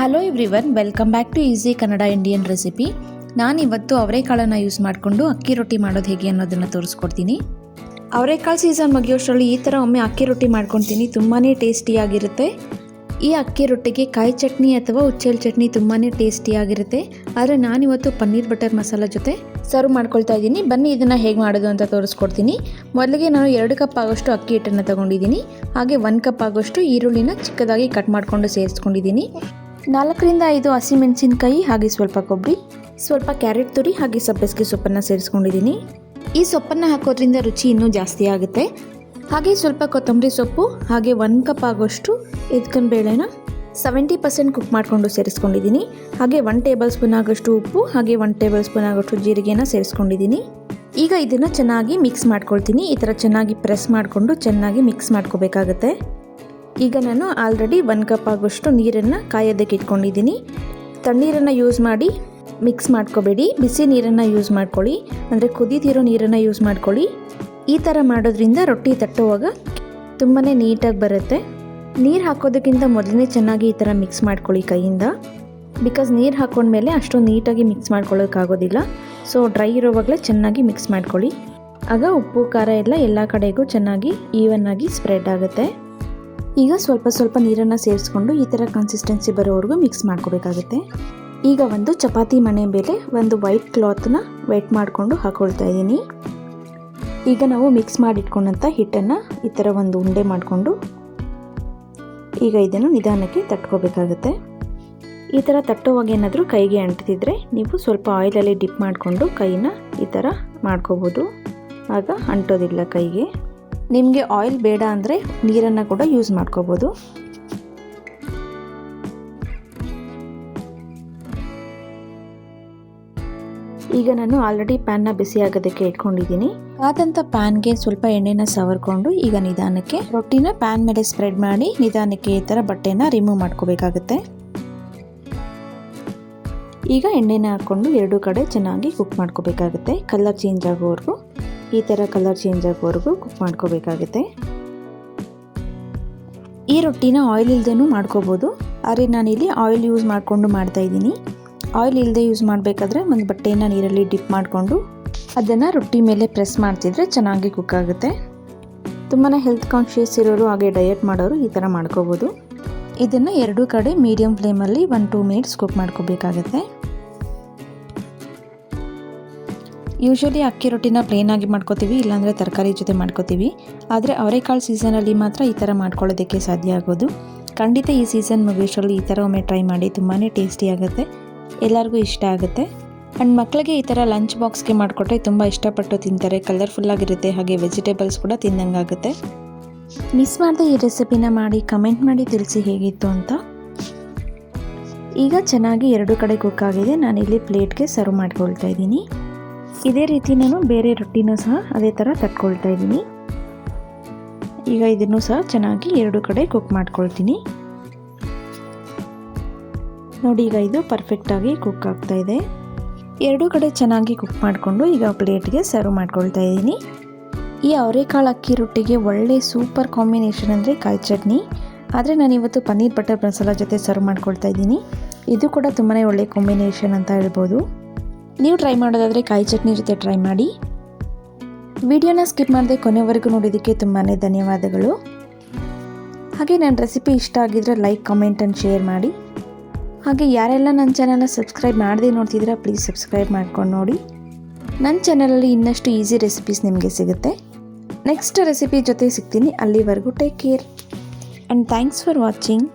Hello everyone welcome back to easy Kannada Indian recipe ನಾನು ಇವತ್ತು ಅವರೆಕಾಳನ್ನು use ಮಾಡಿಕೊಂಡು ಅಕ್ಕಿ ರೊಟ್ಟಿ ಮಾಡೋದು ಹೇಗೆ ಅನ್ನೋದನ್ನು ತೋರಿಸ್ಕೊಡ್ತೀನಿ. ಅವರೆಕಾಳು ಸೀಸನ್ ಮುಗಿಯೋಷ್ಟರಲ್ಲಿ ಈ ಥರ ಒಮ್ಮೆ ಅಕ್ಕಿ ರೊಟ್ಟಿ ಮಾಡ್ಕೊತೀನಿ ತುಂಬಾ ಟೇಸ್ಟಿಯಾಗಿರುತ್ತೆ ಈ ಅಕ್ಕಿ ರೊಟ್ಟಿಗೆ ಕಾಯಿ ಚಟ್ನಿ ಅಥವಾ ಉಚ್ಚೆಲ್ ಚಟ್ನಿ ತುಂಬಾ ಟೇಸ್ಟಿಯಾಗಿರುತ್ತೆ ಆದರೆ ನಾನಿವತ್ತು ಪನ್ನೀರ್ ಬಟರ್ ಮಸಾಲ ಜೊತೆ ಸರ್ವ್ ಮಾಡ್ಕೊಳ್ತಾ ಇದ್ದೀನಿ. ಬನ್ನಿ ಇದನ್ನು ಹೇಗೆ ಮಾಡೋದು ಅಂತ ತೋರಿಸ್ಕೊಡ್ತೀನಿ. ಮೊದಲಿಗೆ ನಾನು ಎರಡು ಕಪ್ ಆಗೋಷ್ಟು ಅಕ್ಕಿ ಹಿಟ್ಟನ್ನು ತಗೊಂಡಿದ್ದೀನಿ. ಹಾಗೆ ಒಂದು ಕಪ್ ಆಗೋಷ್ಟು ಈರುಳ್ಳಿನ ಚಿಕ್ಕದಾಗಿ ಕಟ್ ಮಾಡಿಕೊಂಡು ಸೇರಿಸ್ಕೊಂಡಿದ್ದೀನಿ. ನಾಲ್ಕರಿಂದ ಐದು ಹಸಿಮೆಣಸಿನಕಾಯಿ ಹಾಗೆ ಸ್ವಲ್ಪ ಕೊಬ್ಬರಿ, ಸ್ವಲ್ಪ ಕ್ಯಾರೆಟ್ ತುರಿ ಹಾಗೆ ಸಬ್ಬಸಿಗೆ ಸೊಪ್ಪನ್ನು ಸೇರಿಸ್ಕೊಂಡಿದ್ದೀನಿ. ಈ ಸೊಪ್ಪನ್ನು ಹಾಕೋದ್ರಿಂದ ರುಚಿ ಇನ್ನೂ ಜಾಸ್ತಿ ಆಗುತ್ತೆ. ಹಾಗೆ ಸ್ವಲ್ಪ ಕೊತ್ತಂಬರಿ ಸೊಪ್ಪು, ಹಾಗೆ ಒನ್ ಕಪ್ ಆಗೋಷ್ಟು ಎದ್ಕನ್ ಬೇಳೆನ ಸೆವೆಂಟಿ ಪರ್ಸೆಂಟ್ ಕುಕ್ ಮಾಡಿಕೊಂಡು ಸೇರಿಸ್ಕೊಂಡಿದ್ದೀನಿ. ಹಾಗೆ ಒನ್ ಟೇಬಲ್ ಸ್ಪೂನ್ ಆಗೋಷ್ಟು ಉಪ್ಪು, ಹಾಗೆ ಒನ್ ಟೇಬಲ್ ಸ್ಪೂನ್ ಆಗೋಷ್ಟು ಜೀರಿಗೆನ ಸೇರಿಸ್ಕೊಂಡಿದ್ದೀನಿ. ಈಗ ಇದನ್ನು ಚೆನ್ನಾಗಿ ಮಿಕ್ಸ್ ಮಾಡ್ಕೊಳ್ತೀನಿ. ಈ ಥರ ಚೆನ್ನಾಗಿ ಪ್ರೆಸ್ ಮಾಡಿಕೊಂಡು ಚೆನ್ನಾಗಿ ಮಿಕ್ಸ್ ಮಾಡ್ಕೋಬೇಕಾಗತ್ತೆ. ಈಗ ನಾನು ಆಲ್ರೆಡಿ ಒಂದು ಕಪ್ ಆಗೋಷ್ಟು ನೀರನ್ನು ಕಾಯೋದಕ್ಕೆ ಇಟ್ಕೊಂಡಿದ್ದೀನಿ. ತಣ್ಣೀರನ್ನು ಯೂಸ್ ಮಾಡಿ ಮಿಕ್ಸ್ ಮಾಡ್ಕೋಬೇಡಿ. ಬಿಸಿ ನೀರನ್ನು ಯೂಸ್ ಮಾಡ್ಕೊಳ್ಳಿ. ಅಂದರೆ ಕುದಿದಿರೋ ನೀರನ್ನು ಯೂಸ್ ಮಾಡ್ಕೊಳ್ಳಿ. ಈ ಥರ ಮಾಡೋದ್ರಿಂದ ರೊಟ್ಟಿ ತಟ್ಟುವಾಗ ತುಂಬಾ ನೀಟಾಗಿ ಬರುತ್ತೆ. ನೀರು ಹಾಕೋದಕ್ಕಿಂತ ಮೊದಲನೇ ಚೆನ್ನಾಗಿ ಈ ಥರ ಮಿಕ್ಸ್ ಮಾಡ್ಕೊಳ್ಳಿ ಕೈಯಿಂದ. ಬಿಕಾಸ್ ನೀರು ಹಾಕೊಂಡ್ಮೇಲೆ ಅಷ್ಟೊಂದು ನೀಟಾಗಿ ಮಿಕ್ಸ್ ಮಾಡ್ಕೊಳ್ಳೋಕ್ಕಾಗೋದಿಲ್ಲ. ಸೊ ಡ್ರೈ ಇರೋವಾಗಲೇ ಚೆನ್ನಾಗಿ ಮಿಕ್ಸ್ ಮಾಡ್ಕೊಳ್ಳಿ. ಆಗ ಉಪ್ಪು, ಖಾರ ಎಲ್ಲ ಎಲ್ಲ ಕಡೆಗೂ ಚೆನ್ನಾಗಿ ಈವನ್ ಆಗಿ ಸ್ಪ್ರೆಡ್ ಆಗುತ್ತೆ. ಈಗ ಸ್ವಲ್ಪ ಸ್ವಲ್ಪ ನೀರನ್ನು ಸೇರಿಸ್ಕೊಂಡು ಈ ಥರ ಕನ್ಸಿಸ್ಟೆನ್ಸಿ ಬರೋವರೆಗೂ ಮಿಕ್ಸ್ ಮಾಡ್ಕೋಬೇಕಾಗುತ್ತೆ. ಈಗ ಒಂದು ಚಪಾತಿ ಮಣೆ ಮೇಲೆ ಒಂದು ವೈಟ್ ಕ್ಲಾತ್ನ ವೆಟ್ ಮಾಡಿಕೊಂಡು ಹಾಕೊಳ್ತಾ ಇದ್ದೀನಿ. ಈಗ ನಾವು ಮಿಕ್ಸ್ ಮಾಡಿಟ್ಕೊಂಡಂಥ ಹಿಟ್ಟನ್ನು ಈ ಥರ ಒಂದು ಉಂಡೆ ಮಾಡಿಕೊಂಡು ಈಗ ಇದನ್ನು ನಿಧಾನಕ್ಕೆ ತಟ್ಕೋಬೇಕಾಗುತ್ತೆ. ಈ ಥರ ತಟ್ಟುವಾಗ ಏನಾದರೂ ಕೈಗೆ ಅಂಟಿದ್ರೆ ನೀವು ಸ್ವಲ್ಪ ಆಯಿಲಲ್ಲಿ ಡಿಪ್ ಮಾಡಿಕೊಂಡು ಕೈನ ಈ ಥರ ಮಾಡ್ಕೋಬೋದು. ಆಗ ಅಂಟೋದಿಲ್ಲ ಕೈಗೆ. ನಿಮಗೆ ಆಯಿಲ್ ಬೇಡ ಅಂದರೆ ನೀರನ್ನು ಕೂಡ ಯೂಸ್ ಮಾಡ್ಕೋಬೋದು. ಈಗ ನಾನು ಆಲ್ರೆಡಿ ಪ್ಯಾನ್ನ ಬಿಸಿ ಆಗೋದಕ್ಕೆ ಇಟ್ಕೊಂಡಿದ್ದೀನಿ. ಆದಂಥ ಪ್ಯಾನ್ಗೆ ಸ್ವಲ್ಪ ಎಣ್ಣೆನ ಸವರ್ಕೊಂಡು ಈಗ ನಿಧಾನಕ್ಕೆ ರೊಟ್ಟಿನ ಪ್ಯಾನ್ ಮೇಲೆ ಸ್ಪ್ರೆಡ್ ಮಾಡಿ ನಿಧಾನಕ್ಕೆ ಈ ಥರ ಬಟ್ಟೆನ ರಿಮೂವ್ ಮಾಡ್ಕೋಬೇಕಾಗುತ್ತೆ. ಈಗ ಎಣ್ಣೆನ ಹಾಕ್ಕೊಂಡು ಎರಡೂ ಕಡೆ ಚೆನ್ನಾಗಿ ಕುಕ್ ಮಾಡ್ಕೋಬೇಕಾಗುತ್ತೆ. ಕಲರ್ ಚೇಂಜ್ ಆಗೋವರೆಗೂ. ಈ ಥರ ಕಲರ್ ಚೇಂಜ್ ಆಗೋವರೆಗೂ ಕುಕ್ ಮಾಡ್ಕೋಬೇಕಾಗುತ್ತೆ. ಈ ರೊಟ್ಟಿನ ಆಯಿಲ್ ಇಲ್ದೇನೂ ಮಾಡ್ಕೋಬೋದು. ಆದರೆ ನಾನಿಲ್ಲಿ ಆಯಿಲ್ ಯೂಸ್ ಮಾಡಿಕೊಂಡು ಮಾಡ್ತಾ ಇದ್ದೀನಿ. ಆಯಿಲ್ ಇಲ್ಲದೆ ಯೂಸ್ ಮಾಡಬೇಕಾದ್ರೆ ಒಂದು ಬಟ್ಟೆಯನ್ನು ನೀರಲ್ಲಿ ಡಿಪ್ ಮಾಡಿಕೊಂಡು ಅದನ್ನು ರೊಟ್ಟಿ ಮೇಲೆ ಪ್ರೆಸ್ ಮಾಡ್ತಿದ್ರೆ ಚೆನ್ನಾಗಿ ಕುಕ್ ಆಗುತ್ತೆ. ತುಂಬಾ ಹೆಲ್ತ್ ಕಾನ್ಷಿಯಸ್ ಇರೋರು ಹಾಗೆ ಡಯಟ್ ಮಾಡೋರು ಈ ಥರ ಮಾಡ್ಕೋಬೋದು. ಇದನ್ನು ಎರಡೂ ಕಡೆ ಮೀಡಿಯಮ್ ಫ್ಲೇಮಲ್ಲಿ ಒನ್ ಟೂ ಮಿನಿಟ್ಸ್ ಕುಕ್ ಮಾಡ್ಕೋಬೇಕಾಗತ್ತೆ. ಯೂಶ್ವಲಿ ಅಕ್ಕಿ ರೊಟ್ಟಿನ ಆಗಿ ಮಾಡ್ಕೋತೀವಿ, ಇಲ್ಲಾಂದರೆ ತರಕಾರಿ ಜೊತೆ ಮಾಡ್ಕೋತೀವಿ. ಆದರೆ ಅವರೆಕಾಳು ಸೀಸನಲ್ಲಿ ಮಾತ್ರ ಈ ಥರ ಮಾಡ್ಕೊಳ್ಳೋದಕ್ಕೆ ಸಾಧ್ಯ ಆಗೋದು. ಖಂಡಿತ ಈ ಸೀಸನ್ ಮುಗಿಯೋಷ್ಟರಲ್ಲಿ ಈ ಥರ ಒಮ್ಮೆ ಟ್ರೈ ಮಾಡಿ ತುಂಬಾ ಟೇಸ್ಟಿ ಆಗುತ್ತೆ. ಎಲ್ಲರಿಗೂ ಇಷ್ಟ ಆಗುತ್ತೆ. ಆ್ಯಂಡ್ ಮಕ್ಕಳಿಗೆ ಈ ಥರ ಲಂಚ್ ಬಾಕ್ಸ್ಗೆ ಮಾಡಿಕೊಟ್ರೆ ತುಂಬ ಇಷ್ಟಪಟ್ಟು ತಿಂತಾರೆ. ಕಲರ್ಫುಲ್ಲಾಗಿರುತ್ತೆ ಹಾಗೆ ವೆಜಿಟೇಬಲ್ಸ್ ಕೂಡ ತಿಂದಂಗಾಗುತ್ತೆ ಮಿಸ್ ಮಾಡದೆ ಈ ರೆಸಿಪಿನ ಮಾಡಿ ಕಮೆಂಟ್ ಮಾಡಿ ತಿಳಿಸಿ ಹೇಗಿತ್ತು ಅಂತ. ಈಗ ಚೆನ್ನಾಗಿ ಎರಡು ಕಡೆ ಕುಕ್ ಆಗಿದೆ. ನಾನಿಲ್ಲಿ ಪ್ಲೇಟ್ಗೆ ಸರ್ವ್ ಮಾಡ್ಕೊಳ್ತಾ ಇದ್ದೀನಿ. ಇದೇ ರೀತಿ ನಾನು ಬೇರೆ ರೊಟ್ಟಿನೂ ಸಹ ಅದೇ ಥರ ತಟ್ಕೊಳ್ತಾ ಇದ್ದೀನಿ. ಈಗ ಇದನ್ನು ಸಹ ಚೆನ್ನಾಗಿ ಎರಡು ಕಡೆ ಕುಕ್ ಮಾಡ್ಕೊಳ್ತೀನಿ. ನೋಡಿ, ಈಗ ಇದು ಪರ್ಫೆಕ್ಟಾಗಿ ಕುಕ್ ಆಗ್ತಾ ಇದೆ. ಎರಡು ಕಡೆ ಚೆನ್ನಾಗಿ ಕುಕ್ ಮಾಡಿಕೊಂಡು ಈಗ ಪ್ಲೇಟ್ಗೆ ಸರ್ವ್ ಮಾಡ್ಕೊಳ್ತಾ ಇದ್ದೀನಿ. ಈ ಅವರೆಕಾಳು ಅಕ್ಕಿ ರೊಟ್ಟಿಗೆ ಒಳ್ಳೆ ಸೂಪರ್ ಕಾಂಬಿನೇಷನ್ ಅಂದರೆ ಕಾಯಿ ಚಟ್ನಿ. ಆದರೆ ನಾನಿವತ್ತು ಪನ್ನೀರ್ ಬಟರ್ ಮಸಾಲ ಜೊತೆ ಸರ್ವ್ ಮಾಡ್ಕೊಳ್ತಾ ಇದ್ದೀನಿ. ಇದು ಕೂಡ ತುಂಬಾ ಒಳ್ಳೆ ಕಾಂಬಿನೇಷನ್ ಅಂತ ಹೇಳ್ಬೋದು. ನೀವು ಟ್ರೈ ಮಾಡೋದಾದರೆ ಕಾಯಿ ಚಟ್ನಿ ಜೊತೆ ಟ್ರೈ ಮಾಡಿ. ವಿಡಿಯೋನ ಸ್ಕಿಪ್ ಮಾಡದೆ ಕೊನೆವರೆಗೂ ನೋಡಿದ್ದಕ್ಕೆ ತುಂಬಾ ಧನ್ಯವಾದಗಳು. ಹಾಗೆ ನನ್ನ ರೆಸಿಪಿ ಇಷ್ಟ ಆಗಿದ್ರೆ ಲೈಕ್ ಕಮೆಂಟ್ ಅಂಡ್ ಶೇರ್ ಮಾಡಿ. ಹಾಗೆ ಯಾರೆಲ್ಲ ನನ್ನ ಚಾನಲ್ನ ಸಬ್ಸ್ಕ್ರೈಬ್ ಮಾಡದೆ ನೋಡ್ತಿದ್ರೆ ಪ್ಲೀಸ್ ಸಬ್ಸ್ಕ್ರೈಬ್ ಮಾಡ್ಕೊಂಡು ನೋಡಿ. ನನ್ನ ಚಾನಲಲ್ಲಿ ಇನ್ನಷ್ಟು ಈಸಿ ರೆಸಿಪೀಸ್ ನಿಮಗೆ ಸಿಗುತ್ತೆ. ನೆಕ್ಸ್ಟ್ ರೆಸಿಪಿ ಜೊತೆ ಸಿಗ್ತೀನಿ. ಅಲ್ಲಿವರೆಗೂ take care and thanks for watching